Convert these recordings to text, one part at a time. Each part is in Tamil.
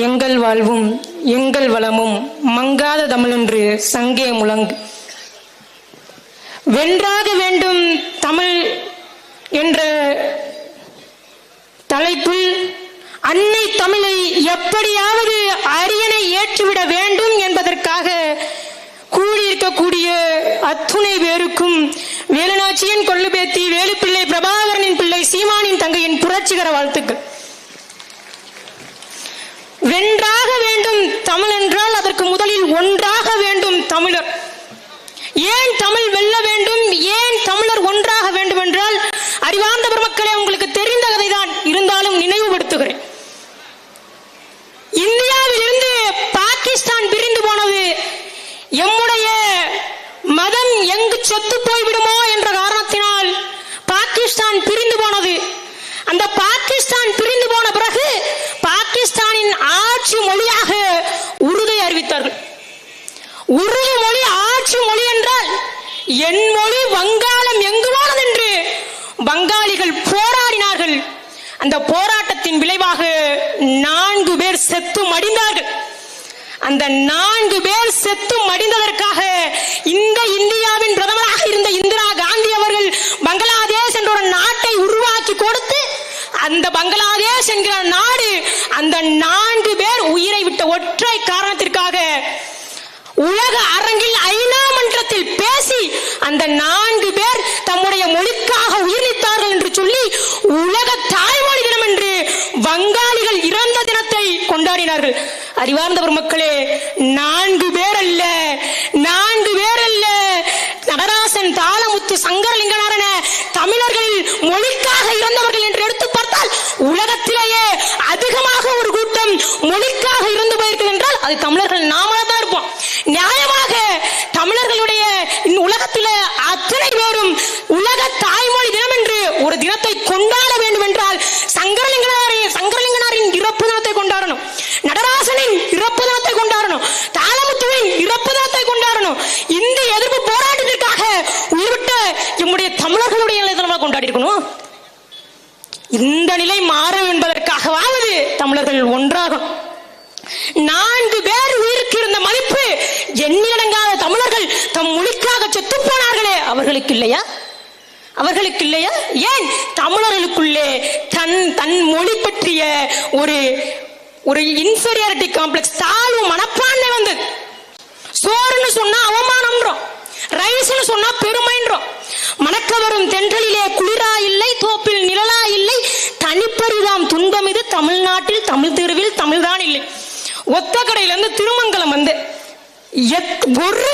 எங்கள் வாழ்வும் எங்கள் வளமும் மங்காத தமிழென்று சங்கே முழங்கு. வென்றாக வேண்டும் தமிழ் என்ற தலைப்பில் அன்னை தமிழை எப்படியாவது அதற்கு முதலில் ஒன்றாக வேண்டும் தமிழர். ஏன் தமிழ் வெல்ல வேண்டும் ஏன் தமிழர் ஒன்றாக வேண்டும் என்றால் அறிவார்ந்த பெருமக்களே உங்களுக்கு தெரிந்த கதைதான் இருந்தாலும் நினைவுபடுத்துகிறேன் இந்தியாவிலிருந்து பாகிஸ்தான் பிரிந்து போனது எம்முடைய மதம் எங்கு செத்து போய்விடுமோ என்ற காரணத்தினால் பாகிஸ்தான் பிரிந்து போனது அந்த பாகிஸ்தான் பிரிந்து போன பிறகு பாகிஸ்தானின் ஆட்சி மொழியாக உருதை அறிவித்தார்கள் உருது மொழி ஆட்சி மொழி என்றால் என் மொழி வங்காளம் எங்குமானது என்று வங்காளிகள் போராடினார்கள். அந்த போராட்டத்தின் விளைவாக நான்கு பேர் செத்து மடிந்தார்கள். அந்த நான்கு பேர் செத்து மடிந்ததற்காக இந்த இந்தியாவின் பிரதமராக இருந்த இந்திரா காந்தி அவர்கள் பங்களாதேஷ் என்ற ஒரு நாட்டை உருவாக்கி கொடுத்து அந்த பங்களாதேஷ் என்கிற நாடு அந்த நான்கு பேர் உயிரை விட்ட ஒற்றை காரணத்திற்காக உலக அரங்கில் ஐநா மன்றத்தில் பேசி அந்த நான்கு பேர் தம்முடைய மொழிக்காக உயிர்நீத்தார்கள் என்று சொல்லி உலக தாய்மொழி தினம் என்று வங்காளிகள் இறந்த தினத்தை கொண்டாடினார்கள். அறிவார்ந்த மக்களே நான்கு பேர் அல்ல நான்கு பேர் அல்ல நடராசன் தாளமுத்து சங்கரலிங்கனாரன தமிழர்களில் மொழிக்காக இறந்தவர்கள் என்று எடுத்து பார்த்தால் உலகத்திலேயே அதிகமாக ஒரு கூட்டம் மொழிக்காக இறந்து போயிருக்கிறது என்றால் அது தமிழர்கள் நாமளா தான் இருப்போம் நியாயமாக தமிழர்களுடைய இந்த உலகத்தில அத்தனை பேரும் உலக தாய்மொழி தினம் என்று ஒரு தினத்தை கொண்டாட வேண்டும் என்றால் சங்கரலிங்கனாரின் சங்கரலிங்கனாரின் இறப்பு தினத்தை கொண்டாடணும் நடராசனின் இறப்பு தினத்தை கொண்டாடணும் தாளமுத்துவின் இறப்பு தினத்தை கொண்டாடணும் இந்த எதிர்ப்பு போராட்டத்திற்காக உயிர்விட்ட நம்முடைய தமிழர்களுடைய நிலை கொண்டாடி இருக்கணும்? இந்த நிலை மாறும் என்பதற்காகவாவது தமிழர்கள் ஒன்றாகும் நான்கு பேர் உயிருக்கு இருந்த மதிப்பு எண்ணிலடங்காத தமிழர்கள் தம் மொழிக்காக செத்து போனார்களே. அவர்களுக்கு இல்லையா அவர்களுக்கு இல்லையா ஏன்? தமிழர்களுக்குள்ளே தன் தன் மொழி பற்றிய ஒரு ஒரு இன்ஃபீரியாரிட்டி காம்ப்ளெக்ஸ் தாழ்வு மனப்பான்மை வந்தது சோறுன்னு சொன்னா அவமானம்ன்றோம் ரைஸ்னு சொன்னா பெரும் மணக்க வரும் தென்றலிலே குளிரா இல்லை தோப்பில் நிழலா இல்லை தனிப்பரிதாம் துன்பம் இது. தமிழ்நாட்டில் தமிழ் தெருவில் தமிழ்தான் இல்லை. ஒத்த கடையில இருந்து திருமங்கலம் வந்து ஒரு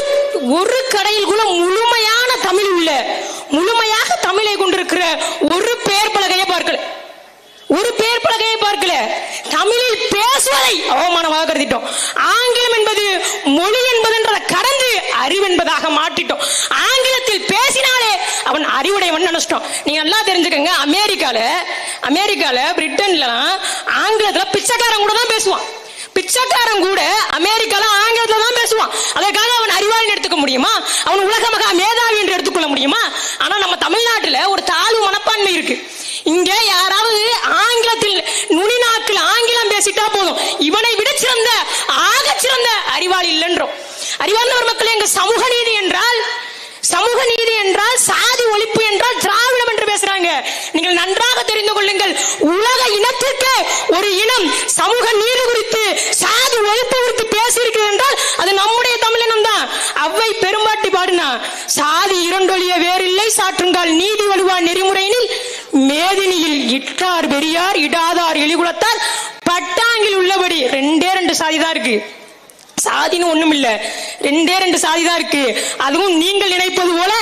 ஒரு கடையில் கூட முழுமையான தமிழ் உள்ள முழுமையாக தமிழை கொண்டிருக்கிற ஒரு பெயர் பலகையை பார்க்கல. ஒரு பெயர் பலகையை பார்க்கல. தமிழில் பேசுவதை அவமானமாக கருதிட்டோம். ஆங்கிலம் என்பது மொழி என்பதன் அறிவென்பதாக அறிவு என்பதாக மாற்றிட்டோம் ஆங்கிலத்தில் பேசினாலே அவன் அறிவுடையவன் நினைச்சிட்டோம். நீங்க நல்லா தெரிஞ்சுக்கங்க அமெரிக்கால அமெரிக்கால பிரிட்டன்ல ஆங்கிலத்துல பிச்சைக்காரன் கூட தான் பேசுவான். பிச்சைக்காரன் கூட அமெரிக்கால ஆங்கிலத்துல தான் பேசுவான். அதற்காக அவன் அறிவாளி எடுத்துக்க முடியுமா? அவன் உலக மகா மேதாவி என்று எடுத்துக்கொள்ள முடியுமா? ஆனா நம்ம தமிழ்நாட்டுல ஒரு தாழ்வு மனப்பான்மை இருக்கு. இங்க யாராவது ஆங்கிலத்தில் நுனிநாக்கில் ஆங்கிலம் பேசிட்டா போதும். இவனை விட சிறந்த ஆக சிறந்த அறிவாளி இல்லைன்றோம். அறிவார்ந்தவர் மக்கள் எங்க சமூக நீதி என்றால் சமூக நீதி என்றால் சாதி ஒழிப்பு என்றால் திராவிடம் என்று பேசுறாங்க. நீங்கள் நன்றாக தெரிந்து கொள்ளுங்கள். உலக இனத்திற்கு ஒரு இனம் சமூக நீதி குறித்து சாதி ஒழிப்பு குறித்து பேசியிருக்கிறது என்றால் அது நம்முடைய தமிழினம் தான் அவ்வை பெரும்பாட்டி பாடினா சாதி இரண்டொழிய வேறில்லை சாற்றுங்கால் நீதி வலுவா நெறிமுறையினில் மேதினியில் இட்டார் பெரியார் இடாதார் எலிகுலத்தார் பட்டாங்கில் உள்ளபடி ரெண்டே ரெண்டு சாதி தான் இருக்கு. சாதின்னு ஒண்ணும் இல்ல. ரெண்டே ரெண்டு சாதி தான் இருக்கு. அதுவும் நீங்கள் நினைப்பது போல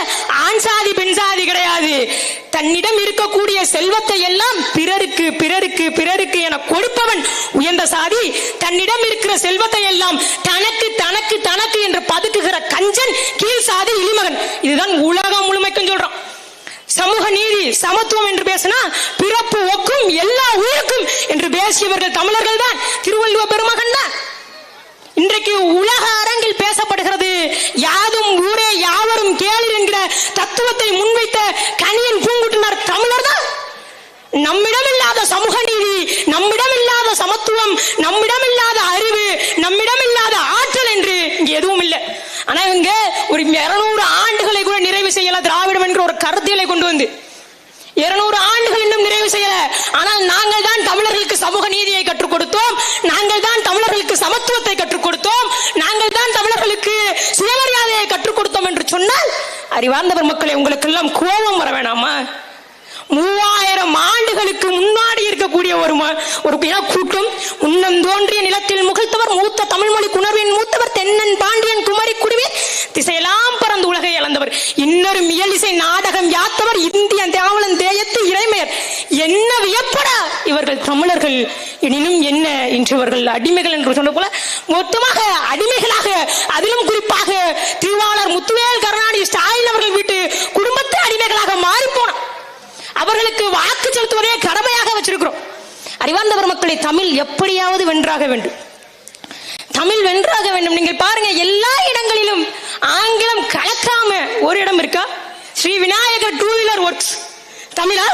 ஆண் சாதி பெண் சாதி கிடையாது. தன்னிடம் இருக்கக்கூடிய செல்வத்தை எல்லாம் பிறருக்கு பிறருக்கு பிறருக்கு என கொடுப்பவன் உயர்ந்த சாதி தன்னிடம் இருக்கிற செல்வத்தை எல்லாம் தனக்கு தனக்கு தனக்கு என்று பதுக்குகிற கஞ்சன் கீழ் சாதி இளிமகன் இதுதான் உலகம் முழுமைக்கும் சொல்றான். சமூக நீதி சமத்துவம் என்று பேசினா பிறப்பு ஒக்கும் எல்லா உயிருக்கும் என்று பேசியவர்கள் தமிழர்கள் தான் திருவள்ளுவ பெருமகன் தான். இன்றைக்கு உலக அரங்கில் பேசப்படுகிறது. யாதும் ஊரே யாவரும் கேளீர் என்கிற தத்துவத்தை முன்வைத்த கனியன் பூங்குட்டினார் தமிழர் தான். நம்மிடம் இல்லாத சமூக நீதி நம்மிடம் இல்லாத சமத்துவம் நம்மிடம் இல்லாத அறிவு நம்மிடம் இல்லாத ஆற்றல் என்று இங்க எதுவும் இல்லை. ஆனா இங்க ஒரு இருநூறு ஆண்டுகளை கூட நிறைவு செய்யல திராவிடம் என்கிற ஒரு கருத்தியலை கொண்டு வந்து. இருநூறு ஆண்டுகள் இன்னும் நிறைவு செய்யல. ஆனால் நாங்கள் தான் தமிழர்களுக்கு சமூக நீதியை கற்றுக் கொடுத்தோம். நாங்கள் தான் தமிழர்களுக்கு சமத்துவத்தை கற்றுக் கொடுத்தோம் நாங்கள் தான் தமிழர்களுக்கு சுயமரியாதையை கற்றுக் கொடுத்தோம் என்று சொன்னால் அறிவார்ந்தவர் மக்களை உங்களுக்கு எல்லாம் கோபம் வர வேணாமா? மூவாயிரம் ஆண்டுகளுக்கு முன்னாடி இருக்கக்கூடிய ஒரு ம- ஒரு கூட்டம் உன்னம் தோன்றிய நிலத்தில் முகிழ்த்தவர் மூத்த தமிழ்மொழி குணர்வின் மூத்தவர் தென்னன் பாண்டியன் குமரி குடிவேன் திசையெல்லாம் பறந்து உலகை இழந்தவர் இன்னொரு மியலிசை நாடகம் யாத்தவர் இந்திய தேவலன் தேயத்து இறைமையர். என்ன வியப்பட! இவர்கள் தமிழர்கள் எனினும் என்ன என்றவர்கள் அடிமைகள் என்று சொன்ன போல மொத்தமாக அடிமைகளாக அதிலும் குறிப்பாக திருவாளர் முத்துவேல் கருணாநிதி ஸ்டாலின் அவர்கள் வீட்டு குடும்பத்து அடிமைகளாக மாறிப்போனோம் அவர்களுக்கு வாக்கு செலுத்துவதே கடமையாக வச்சிருக்கிறோம். அறிவார்ந்தவர் மக்களை தமிழ் எப்படியாவது வென்றாக வேண்டும். தமிழ் வென்றாக வேண்டும். நீங்கள் பாருங்க எல்லா இடங்களிலும் ஆங்கிலம் கலக்காம ஒரு இடம் இருக்கா? Sri Vinayagar two wheeler works. தமிழா?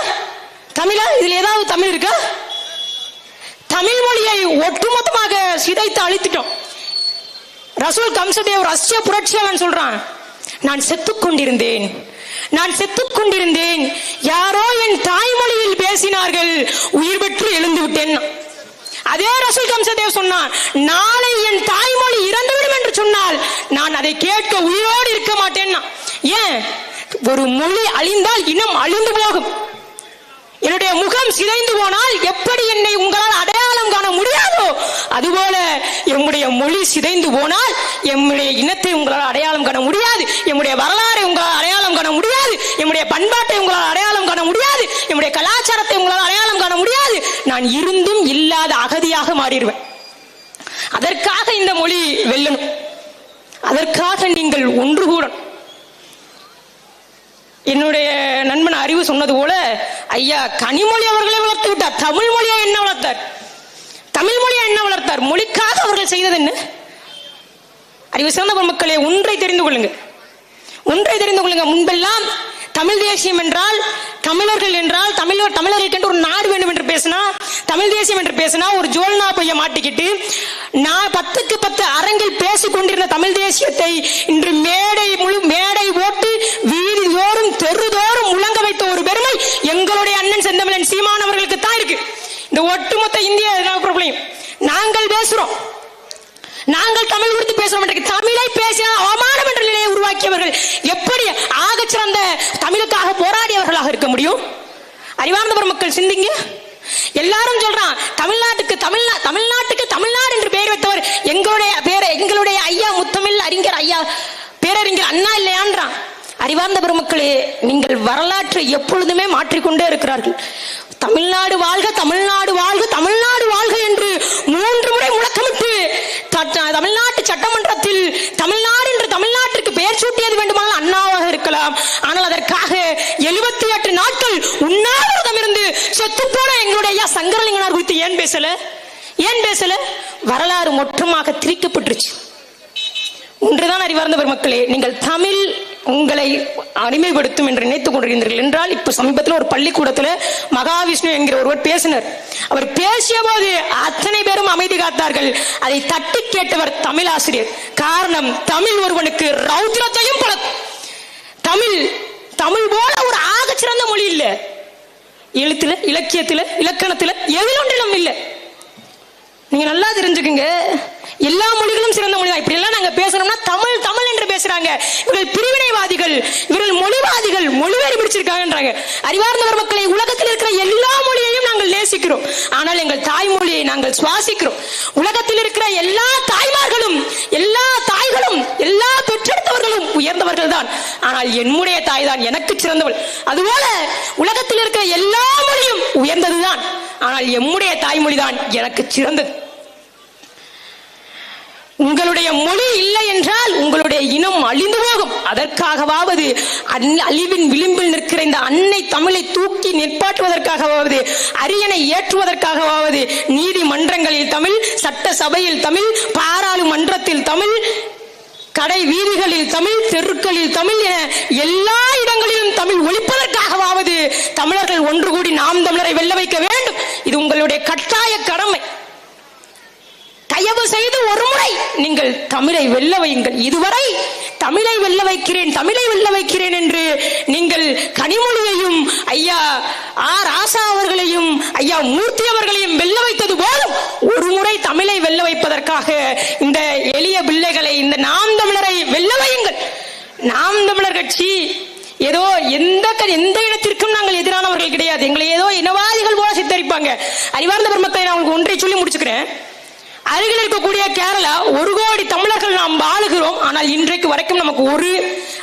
தமிழா? இதுல ஏதாவது தமிழ் இருக்கா? தமிழ் மொழியை ஒட்டுமொத்தமாக சிதைத்து அழித்துட்டோம். ரசூல் கம்சதேவ் ரஷ்ய புரட்சியாளன் சொல்றான் நான் செத்துக் கொண்டிருந்தேன் நான் செத்துக் கொண்டிருந்தேன் யாரோ என் தாய்மொழியில் பேசினார்கள். உயிர் பெற்று எழுந்து விட்டேன். அதே ரசூல் கம்சதேவ் சொன்னான் நாளை என் தாய்மொழி இறந்துவிடும் என்று சொன்னால் நான் அதை கேட்க உயிரோடு இருக்க மாட்டேன்னா ஏன்? ஒரு மொழி அழிந்தால் இனம் அழிந்து போகும். என்னுடைய முகம் சிதைந்து போனால் மொழி சிதைந்து போனால் எம்முடைய இனத்தை உங்களால் அடையாளம் காண முடியாது. எம்முடைய வரலாறை உங்களால் அடையாளம் காண முடியாது. எம்முடைய பண்பாட்டை உங்களால் அடையாளம் காண முடியாது. எம்முடைய கலாச்சாரத்தை உங்களால் அடையாளம் காண முடியாது. நான் இருந்தும் இல்லாத அகதியாக மாறிடுவேன். அதற்காக இந்த மொழி வெல்லணும். அதற்காக நீங்கள் ஒன்று கூடணும் என்னுடைய நண்பன் அறிவு சொன்னது போல ஐயா கனிமொழி அவர்களை வளர்த்து விட்டார். தமிழ் மொழியை என்ன வளர்த்தார்? தமிழ் மொழியை என்ன வளர்த்தார்? மொழிக்காக அவர்கள் செய்தது என்ன? அறிவு சிறந்த மக்களே ஒன்றை தெரிந்து கொள்ளுங்க ஒன்றை தெரிந்து கொள்ளுங்க முன்பெல்லாம் தமிழ் தேசியம் என்றால் தமிழர்கள் என்றால் தமிழர் தமிழர்களுக்கு என்று ஒரு நாடு வேண்டும் என்று பேசினா தமிழ் தேசியம் என்று பேசினா ஒரு ஜோல்னா பொய்ய மாட்டிக்கிட்டு நான் பத்துக்கு பத்து அரங்கில் பேசிக் கொண்டிருந்த தமிழ் தேசியத்தை இன்று மேடை முழு மேடை ஓட்டு வீதி தோறும் தெருதோறும் முழங்க வைத்த ஒரு பெருமை எங்களுடைய அண்ணன் செந்தமிழன் சீமான் அவர்களுக்கு தான் இருக்கு. இந்த ஒட்டுமொத்த இந்திய நாங்கள் தமிழ் குறித்து பேசுறோம் என்று தமிழை பேசினால் அவமானம் என்ற நிலையை உருவாக்கியவர்கள் எப்படி ஆக சிறந்த தமிழுக்காக போராடியவர்களாக இருக்க முடியும்? அறிவார்ந்த மக்கள் சிந்திங்க. எல்லாரும் சொல்றான் தமிழ்நாட்டுக்கு தமிழ்நா தமிழ்நாட்டுக்கு தமிழ்நாடு என்று பெயர் வைத்தவர் எங்களுடைய பேர எங்களுடைய ஐயா முத்தமிழ் அறிஞர் ஐயா பேரறிஞர் அண்ணா இல்லையான்றான். அறிவார்ந்த பெருமக்களே நீங்கள் வரலாற்றை எப்பொழுதுமே மாற்றிக்கொண்டே இருக்கிறார்கள். தமிழ்நாடு வாழ்க தமிழ்நாடு வாழ்க தமிழ் வாழ்க என்று மூன்று முறை முழக்கமிட்டு த- தமிழ்நாட்டு சட்டமன்றத்தில் தமிழ்நாடு என்று தமிழ்நாட்டிற்கு பெயர் சூட்டியது வேண்டுமானால் அண்ணாவாக இருக்கலாம் ஆனால் அதற்காக எழுபத்தி எட்டு நாட்கள் உண்ணாவிரதம் இருந்து செத்துப்போன எங்களுடைய ஐயா சங்கரலிங்கனார் குறித்து ஏன் பேசல? ஏன் பேசல? வரலாறு மொற்றமாக திரிக்கப்பட்டுருச்சு. ஒன்றுதான் அறிவார்ந்த பெருமக்களே நீங்கள் தமிழ் உங்களை அடிமைப்படுத்தும் என்று நினைத்துக் கொண்டிருந்தீர்கள் என்றால் இப்ப சமீபத்தில் ஒரு பள்ளிக்கூடத்தில் மகாவிஷ்ணு என்கிற ஒருவர் பேசினர். அவர் பேசிய போது அத்தனை பேரும் அமைதி காத்தார்கள். அதை தட்டி கேட்டவர் தமிழ் ஆசிரியர். காரணம் தமிழ் ஒருவனுக்கு ரௌத்ரத்தையும் பழக்கும் தமிழ் தமிழ் போல ஒரு ஆகச் சிறந்த மொழி இல்ல எழுத்துல இலக்கியத்துல இலக்கணத்துல எதிலொன்றிலும் இல்லை. நீங்க நல்லா தெரிஞ்சுக்குங்க. எல்லா மொழிகளும் சிறந்த மொழி தான் இப்படி எல்லாம் நாங்க பேசணும்னா தமிழ் தமிழ் என்று பேசுறாங்க. இவர்கள் பிரிவினைவாதிகள் இவர்கள் மொழிவாதிகள் மொழிவேறி பிடிச்சிருக்காங்கன்றாங்க. அறிவார்ந்தவர் மக்களை உலகத்தில் இருக்கிற எல்லா மொழியையும் நாங்கள் நேசிக்கிறோம். ஆனால் எங்கள் தாய்மொழியை நாங்கள் சுவாசிக்கிறோம். உலகத்தில் இருக்கிற எல்லா தாய்மார்களும் எல்லா தாய்களும் எல்லா பெற்றெடுத்தவர்களும் உயர்ந்தவர்கள் தான் ஆனால் என்னுடைய தாய் தான் எனக்கு சிறந்தவள். அதுபோல உலகத்தில் இருக்கிற எல்லா மொழியும் உயர்ந்ததுதான். ஆனால் எம்முடைய தாய்மொழி தான் எனக்கு சிறந்தது. உங்களுடைய மொழி இல்லை என்றால் உங்களுடைய இனம் அழிந்து போகும். அதற்காகவாவது அழிவின் விளிம்பில் நிற்கிற இந்த அன்னை தமிழை தூக்கி நிற்பாட்டுவதற்காகவாவது அரியணை ஏற்றுவதற்காகவாவது நீதிமன்றங்களில் தமிழ் சட்ட சபையில் தமிழ் பாராளுமன்றத்தில் தமிழ் கடை வீதிகளில் தமிழ் தெருக்களில் தமிழ் என எல்லா இடங்களிலும் தமிழ் ஒழிப்பதற்காகவாவது தமிழர்கள் ஒன்று கூடி நாம் தமிழரை வெல்ல வைக்க வேண்டும். இது உங்களுடைய கட்டாய கடமை. தயவு செய்து ஒரு முறை நீங்கள் தமிழை வெல்ல வையுங்கள். இதுவரை தமிழை வெல்ல வைக்கிறேன் தமிழை வெல்ல வைக்கிறேன் என்று நீங்கள் கனிமொழியையும் ஐயா ஆர் ராசா அவர்களையும் ஐயா மூர்த்தி அவர்களையும் வெல்ல வைத்தது போதும் ஒரு முறை தமிழை வெல்ல வைப்பதற்காக இந்த எளிய பிள்ளைகளை இந்த நாம் தமிழரை வெல்ல வையுங்கள். நாம் தமிழர் கட்சி ஏதோ எந்த எந்த இடத்திற்கும் நாங்கள் எதிரானவர்கள் கிடையாது. எங்களை ஏதோ இனவாதிகள் போல சித்தரிப்பாங்க. அறிவார்ந்த பிரம்மத்தை நான் உங்களுக்கு ஒன்றை சொல்லி முடிச்சுக்கிறேன். அருகில் இருக்கக்கூடிய கேரளா ஒரு கோடி தமிழர்கள் நாம் வாழுகிறோம். ஆனால் இன்றைக்கு வரைக்கும் நமக்கு ஒரு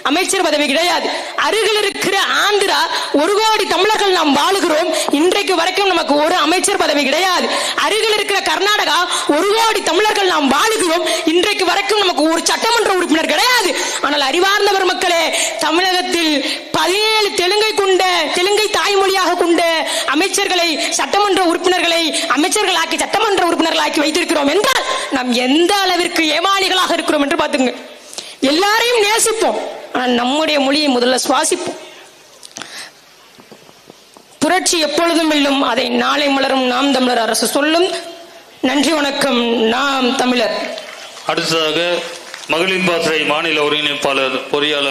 அமைச்சர் பதவி கிடையாது. அருகில் இருக்கிற ஆந்திரா ஒரு கோடி தமிழர்கள் நாம் வாழுகிறோம். இன்றைக்கு வரைக்கும் நமக்கு ஒரு அமைச்சர் பதவி கிடையாது. அருகில் இருக்கிற கர்நாடகா ஒரு கோடி தமிழர்கள் நாம் வாழுகிறோம். இன்றைக்கு வரைக்கும் நமக்கு ஒரு சட்டமன்ற உறுப்பினர் கிடையாது. ஆனால் அறிவார்ந்தவர் அமைச்சர்களை சட்டமன்ற உறுப்பினர்களை அமைச்சர்களாக்கி சட்டமன்ற உறுப்பினர்களாக்கி வைத்திருக்கிறோம் என்றால் நாம் எந்த அளவிற்கு ஏமாளிகளாக இருக்கிறோம் என்று பார்த்துங்க எல்லாரையும் நேசிப்போம். ஆனால் நம்முடைய மொழியை முதல்ல சுவாசிப்போம். புரட்சி எப்பொழுதும் வெல்லும் அதை நாளை மலரும் நாம் தமிழர் அரசு சொல்லும். நன்றி வணக்கம். நாம் தமிழர். அடுத்ததாக மகளிர் பாசறை மாநில ஒருங்கிணைப்பாளர் பொறியாளர்